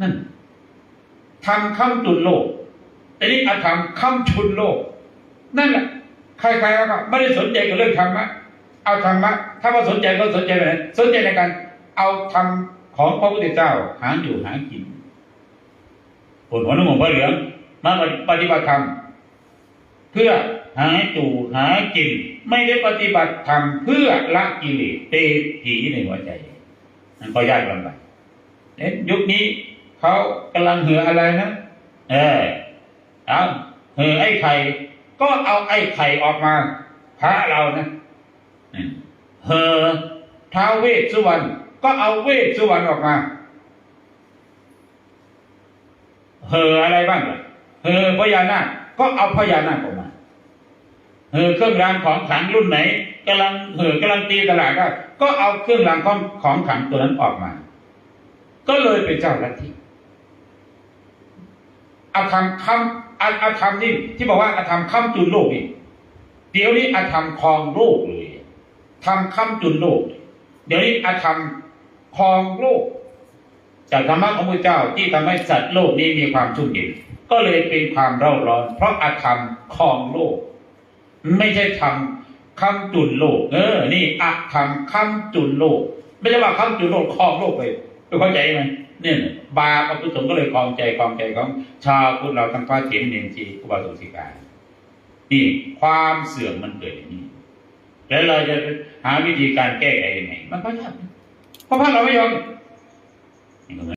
นั่นทำค้ำจุนโลกแต่นี่อาธรรมค้ำชุนโลก นั่นแหละใครๆก็ไม่ได้สนใจกับเรื่องธรรมะเอาธรรมะถ้าว่าสนใจก็สนใจไปไหนสนใจในการเอาธรรมของพระพุทธเจ้าหาอยู่หากินผลหัวน้ำมันพระเหลืองมาปฏิบัติธรรมเพื่อหาจู่หากิน ไม่ได้ปฏิบัติธรรมเพื่อละกิเลสเตผีในหัวใจ มันก็ยากลำบากเอ๊ะยุคนี้ เขากำลังเหืออะไรนะเออเอาเหือไอ้ไข่ก็เอาไอ้ไข่ออกมาพระเรานะเห่อท้าวเวสสุวรรณก็เอาเวสสุวรรณออกมาเห่ออะไรบ้างล่ะเห่อพญานาคก็เอาพญานาคออกมาเห่อเครื่องรางของขลังรุ่นไหนกำลังเห่อกำลังตีตลาดได้ก็เอาเครื่องรางของของขลังตัวนั้นออกมา ก็เลยเป็นเจ้าลัทธิ อาธรรมคำอาอาธรรมนี่ที่บอกว่าอาธรรมค้ำจุนโลกนี่เดี๋ยวนี้อาธรรมครองโลกเลยทำค้ำจุนโลก เดี๋ยวนี้อาธรรมครองโลก จากธรรมะของพระเจ้าที่ทำให้สัตว์โลกนี้มีความชุ่มเย็นก็เลยเป็นความเร่าร้อน เพราะอาธรรมครองโลก ไม่ใช่ทำค้ำจุนโลก เออ นี่อาธรรมค้ำจุนโลก ไม่ใช่ว่าค้ำจุนโลกครองโลกไป เข้าใจไหมเนี่ยบาปอกุศลก็เลยคลองใจคลองใจของชาวพุทธเราทั้งพระเถรเนรจีอุบาสกสิกานี่ความเสื่อมมันเกิดอย่างนี้ แล้วเราจะหาวิธีการแก้ไขยังไงมันก็ยากเพราะพระเราไม่ยอม